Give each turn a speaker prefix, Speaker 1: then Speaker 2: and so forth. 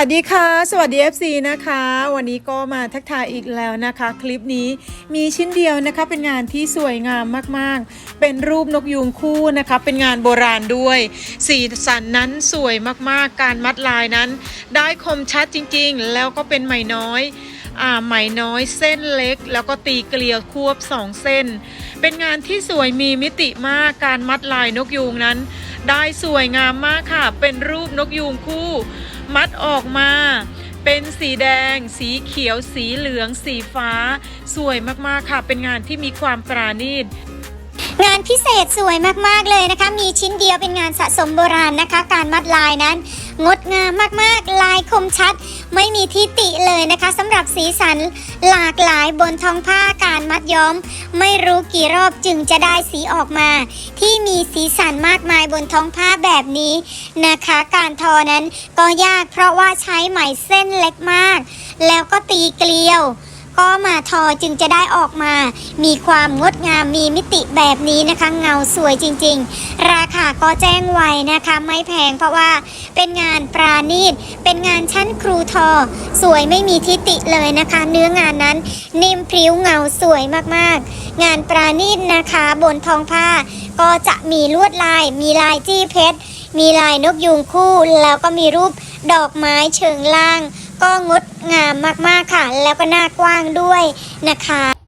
Speaker 1: สวัสดีค่ะ สวัสดี FC นะคะ วันนี้ก็มาทักทายอีกแล้วนะคะ คลิปนี้มีชิ้นเดียวนะคะ เป็นงานที่สวยงามมากๆ เป็นรูปนกยูงคู่นะคะ เป็นงานโบราณด้วย สีสันนั้นสวยมากๆ การมัดลายนั้น ได้คมชัดจริงๆ แล้วก็เป็นไหมน้อยอ่าไหมน้อยเส้นเล็ก แล้วก็ตีเกลียวควบสองเส้น เป็นงานที่สวยมีมิติมากการมัดลายนกยูงนั้น ได้สวยงามมากค่ะ เป็นรูปนกยูงคู่ มัดออกมา เป็นสีแดง สีเขียว สีเหลือง สีฟ้า สวยมากๆค่ะ เป็นงานที่มีความปราณีต
Speaker 2: งานพิเศษสวยมากๆเลยนะคะ มีชิ้นเดียวเป็นงานสะสมโบราณนะคะ การมัดลายนั้น งดงามมากๆ ลายคมชัด ไม่มีทิติเลยนะคะสำหรับสีสันหลากหลายบนท้องผ้า การมัดย้อม ไม่รู้กี่รอบจึงจะได้สีออกมา ที่มีสีสันมากมายบนท้องผ้าแบบนี้นะคะ การทอนั้นก็ยากเพราะว่าใช้ไหมเส้นเล็กมาก แล้วก็ตีเกลียว ก็มาทอจึงจะได้ออกมา มีความงดงามมีมิติแบบนี้นะคะ เงาสวยจริง ๆ ราคาก็แจ้งไว้นะคะ ไม่แพงเพราะว่าเป็นงานปราณีต เป็นงานชั้นครูทอ สวยไม่มีทิติเลยนะคะ เนื้องานนั้นนิ่มพริ้วเงาสวยมากๆ งานปราณีตนะคะบนทองผ้า ก็จะมีลวดลาย มีลายจี้เพชรมีลายนกยูงคู่แล้วก็มีรูปดอกไม้เชิงล่าง ก็งดงามมากๆค่ะ แล้วก็หน้ากว้างด้วยนะคะ